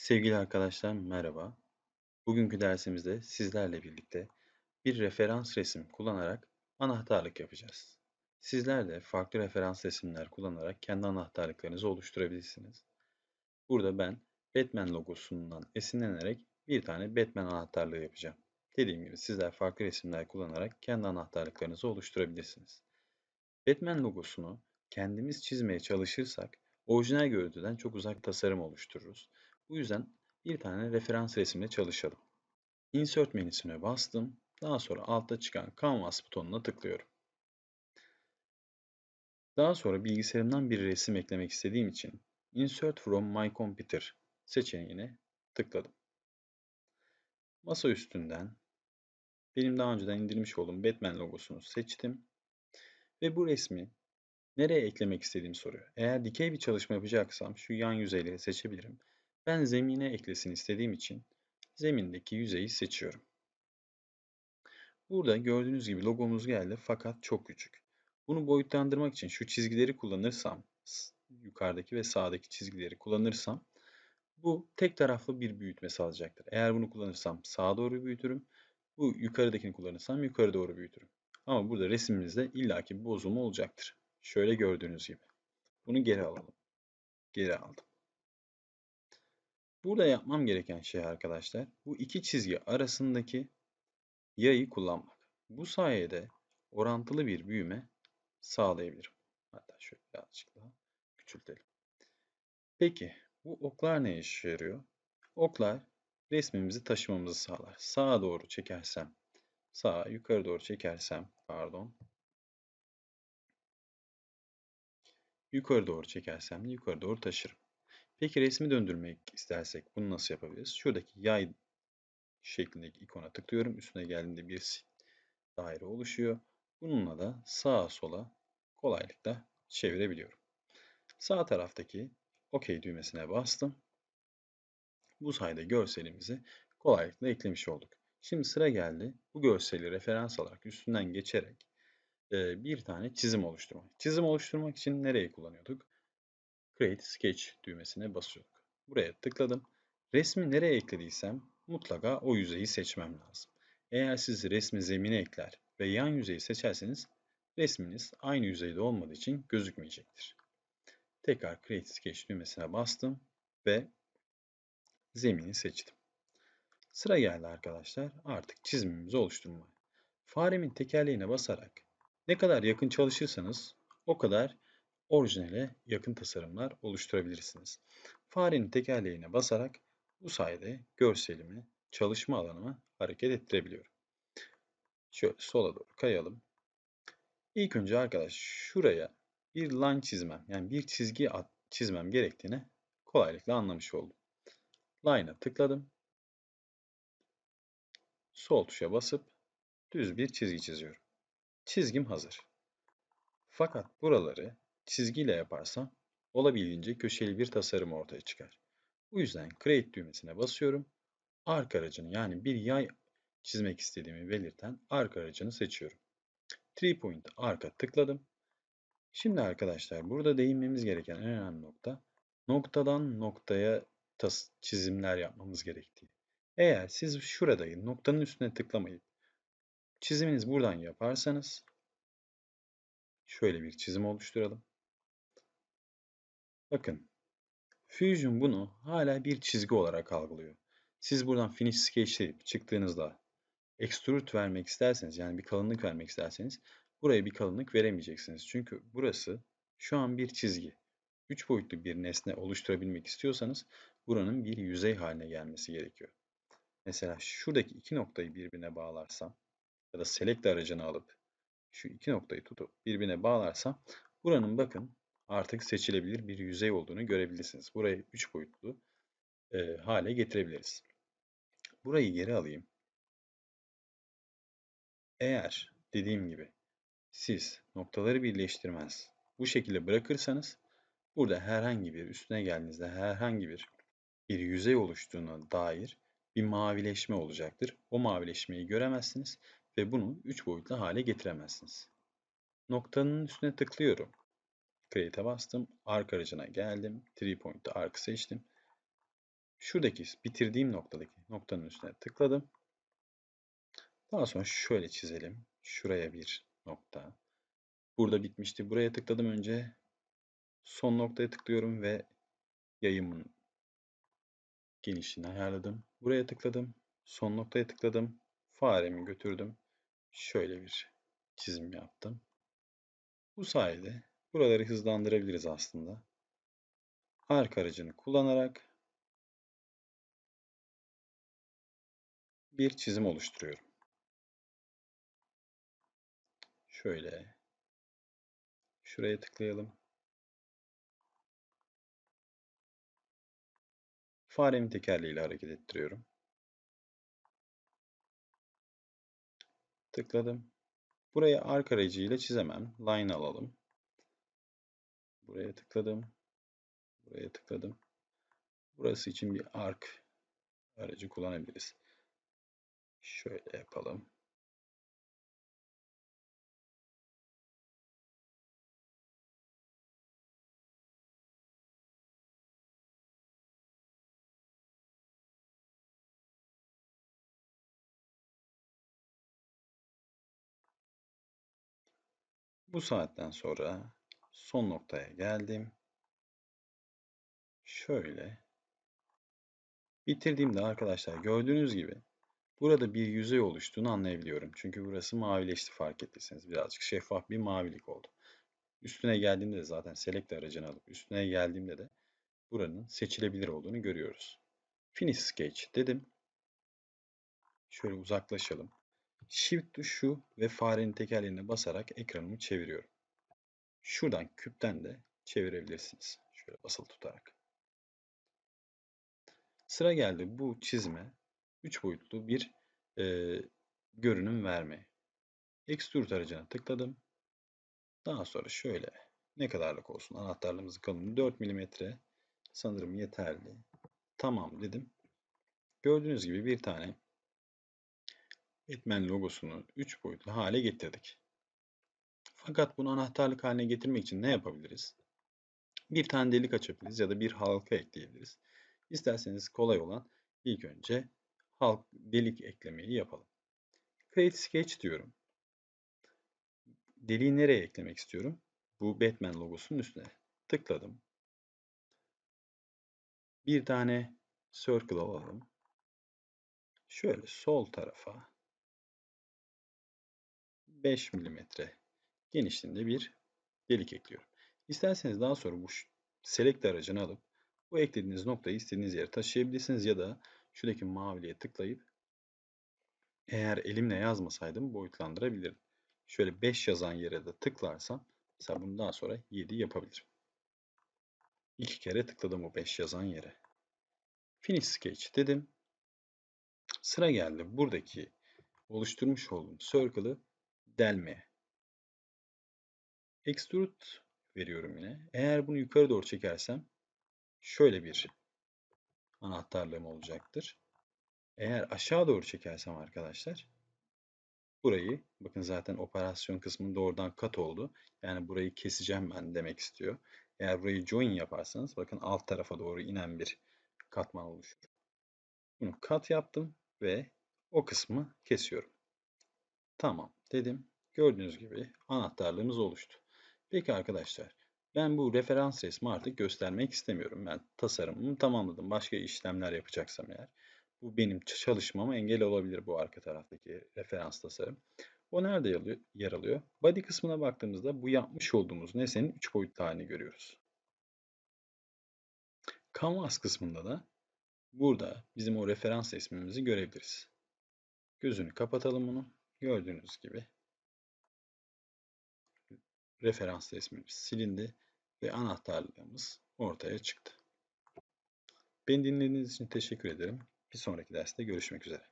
Sevgili arkadaşlar merhaba. Bugünkü dersimizde sizlerle birlikte bir referans resim kullanarak anahtarlık yapacağız. Sizler de farklı referans resimler kullanarak kendi anahtarlıklarınızı oluşturabilirsiniz. Burada ben Batman logosundan esinlenerek bir tane Batman anahtarlığı yapacağım. Dediğim gibi sizler farklı resimler kullanarak kendi anahtarlıklarınızı oluşturabilirsiniz. Batman logosunu kendimiz çizmeye çalışırsak orijinal görüntüden çok uzak tasarım oluştururuz. Bu yüzden bir tane referans resimle çalışalım. Insert menüsüne bastım. Daha sonra altta çıkan Canvas butonuna tıklıyorum. Daha sonra bilgisayarımdan bir resim eklemek istediğim için Insert from my computer seçeneğine tıkladım. Masa üstünden benim daha önceden indirmiş olduğum Batman logosunu seçtim. Ve bu resmi nereye eklemek istediğimi soruyor. Eğer dikey bir çalışma yapacaksam şu yan yüzeyleri seçebilirim. Ben zemine eklesin istediğim için zemindeki yüzeyi seçiyorum. Burada gördüğünüz gibi logomuz geldi fakat çok küçük. Bunu boyutlandırmak için şu çizgileri kullanırsam, yukarıdaki ve sağdaki çizgileri kullanırsam bu tek taraflı bir büyütme sağlayacaktır. Eğer bunu kullanırsam sağa doğru büyütürüm. Bu yukarıdakini kullanırsam yukarı doğru büyütürüm. Ama burada resimimizde illaki bir bozulma olacaktır. Şöyle gördüğünüz gibi. Bunu geri alalım. Geri aldım. Burada yapmam gereken şey arkadaşlar bu iki çizgi arasındaki yayı kullanmak. Bu sayede orantılı bir büyüme sağlayabilirim. Hatta şöyle birazcık daha küçültelim. Peki bu oklar ne işe yarıyor? Oklar resmimizi taşımamızı sağlar. Sağa doğru çekersem, sağa yukarı doğru çekersem, pardon. Yukarı doğru çekersem yukarı doğru taşırım. Peki resmi döndürmek istersek bunu nasıl yapabiliriz? Şuradaki yay şeklindeki ikona tıklıyorum. Üstüne geldiğinde bir daire oluşuyor. Bununla da sağa sola kolaylıkla çevirebiliyorum. Sağ taraftaki OK düğmesine bastım. Bu sayede görselimizi kolaylıkla eklemiş olduk. Şimdi sıra geldi. Bu görseli referans alarak üstünden geçerek bir tane çizim oluşturmak. Çizim oluşturmak için nereyi kullanıyorduk? Create Sketch düğmesine basıyorduk. Buraya tıkladım. Resmi nereye eklediysem mutlaka o yüzeyi seçmem lazım. Eğer siz resmi zemine ekler ve yan yüzeyi seçerseniz resminiz aynı yüzeyde olmadığı için gözükmeyecektir. Tekrar Create Sketch düğmesine bastım ve zemini seçtim. Sıra geldi arkadaşlar artık çizimimizi oluşturmaya. Faremin tekerleğine basarak ne kadar yakın çalışırsanız o kadar orijinale yakın tasarımlar oluşturabilirsiniz. Farenin tekerleğine basarak bu sayede görselimi, çalışma alanımı hareket ettirebiliyorum. Şöyle sola doğru kayalım. İlk önce arkadaş şuraya bir line çizmem, yani bir çizgi çizmem gerektiğini kolaylıkla anlamış oldum. Line'a tıkladım. Sol tuşa basıp düz bir çizgi çiziyorum. Çizgim hazır. Fakat buraları çizgiyle yaparsam olabildiğince köşeli bir tasarım ortaya çıkar. Bu yüzden Create düğmesine basıyorum. Ark aracını yani bir yay çizmek istediğimi belirten ark aracını seçiyorum. Three Point arka tıkladım. Şimdi arkadaşlar burada değinmemiz gereken en önemli nokta noktadan noktaya çizimler yapmamız gerektiği. Eğer siz şurada noktanın üstüne tıklamayıp çiziminiz buradan yaparsanız şöyle bir çizim oluşturalım. Bakın. Fusion bunu hala bir çizgi olarak algılıyor. Siz buradan Finish Sketch deyip çıktığınızda extrude vermek isterseniz yani bir kalınlık vermek isterseniz buraya bir kalınlık veremeyeceksiniz. Çünkü burası şu an bir çizgi. Üç boyutlu bir nesne oluşturabilmek istiyorsanız buranın bir yüzey haline gelmesi gerekiyor. Mesela şuradaki iki noktayı birbirine bağlarsam ya da select aracını alıp şu iki noktayı tutup birbirine bağlarsam buranın bakın artık seçilebilir bir yüzey olduğunu görebilirsiniz. Burayı 3 boyutlu e, hale getirebiliriz. Burayı geri alayım. Eğer dediğim gibi siz noktaları birleştirmez bu şekilde bırakırsanız burada herhangi bir üstüne geldiğinizde herhangi bir bir yüzey oluştuğuna dair bir mavileşme olacaktır. O mavileşmeyi göremezsiniz ve bunu 3 boyutlu hale getiremezsiniz. Noktanın üstüne tıklıyorum. Create'e bastım. Arc aracına geldim. 3 point'te arc seçtim. Şuradaki bitirdiğim noktadaki noktanın üstüne tıkladım. Daha sonra şöyle çizelim. Şuraya bir nokta. Burada bitmişti. Buraya tıkladım önce. Son noktaya tıklıyorum ve yayımın genişliğini ayarladım. Buraya tıkladım. Son noktaya tıkladım. Faremi götürdüm. Şöyle bir çizim yaptım. Bu sayede buraları hızlandırabiliriz aslında. Ark aracını kullanarak bir çizim oluşturuyorum. Şöyle şuraya tıklayalım. Faremi tekerleğiyle hareket ettiriyorum. Tıkladım. Buraya ark aracıyla çizemem. Line alalım. Buraya tıkladım. Buraya tıkladım. Burası için bir ark aracı kullanabiliriz. Şöyle yapalım. Bu saatten sonra son noktaya geldim. Şöyle bitirdiğimde arkadaşlar gördüğünüz gibi burada bir yüzey oluştuğunu anlayabiliyorum. Çünkü burası mavileşti fark ettiyseniz. Birazcık şeffaf bir mavilik oldu. Üstüne geldiğimde de zaten select aracını alıp üstüne geldiğimde de buranın seçilebilir olduğunu görüyoruz. Finish Sketch dedim. Şöyle uzaklaşalım. Shift tuşu ve farenin tekerleğine basarak ekranımı çeviriyorum. Şuradan küpten de çevirebilirsiniz. Şöyle basılı tutarak. Sıra geldi bu çizime 3 boyutlu bir e, görünüm verme. Extrude aracına tıkladım. Daha sonra şöyle ne kadarlık olsun anahtarlığımızın kalınlığı 4 mm sanırım yeterli. Tamam dedim. Gördüğünüz gibi bir tane Batman logosunu 3 boyutlu hale getirdik. Fakat bunu anahtarlık haline getirmek için ne yapabiliriz? Bir tane delik açabiliriz ya da bir halka ekleyebiliriz. İsterseniz kolay olan ilk önce halk delik eklemeyi yapalım. Create Sketch diyorum. Deliği nereye eklemek istiyorum? Bu Batman logosunun üstüne tıkladım. Bir tane circle alalım. Şöyle sol tarafa 5 mm genişliğinde bir delik ekliyorum. İsterseniz daha sonra bu select aracını alıp bu eklediğiniz noktayı istediğiniz yere taşıyabilirsiniz ya da şuradaki maviliğe tıklayıp eğer elimle yazmasaydım boyutlandırabilirim. Şöyle 5 yazan yere de tıklarsam mesela bundan sonra 7 yapabilirim. İki kere tıkladım o 5 yazan yere. Finish Sketch dedim. Sıra geldi buradaki oluşturmuş olduğum circle'ı delmeye. Extrude veriyorum yine. Eğer bunu yukarı doğru çekersem şöyle bir anahtarlığım olacaktır. Eğer aşağı doğru çekersem arkadaşlar burayı bakın zaten operasyon kısmı doğrudan kat oldu. Yani burayı keseceğim ben demek istiyor. Eğer burayı join yaparsanız bakın alt tarafa doğru inen bir katman oluşur. Bunu kat yaptım ve o kısmı kesiyorum. Tamam dedim. Gördüğünüz gibi anahtarlığımız oluştu. Peki arkadaşlar ben bu referans resmi artık göstermek istemiyorum. Ben tasarımımı tamamladım. Başka işlemler yapacaksam eğer. Bu benim çalışmama engel olabilir bu arka taraftaki referans tasarım. O nerede yer alıyor? Body kısmına baktığımızda bu yapmış olduğumuz nesnenin 3 boyutlu halini görüyoruz. Canvas kısmında da burada bizim o referans resmimizi görebiliriz. Gözünü kapatalım bunu. Gördüğünüz gibi referans resmimiz silindi ve anahtarlığımız ortaya çıktı. Beni dinlediğiniz için teşekkür ederim. Bir sonraki derste görüşmek üzere.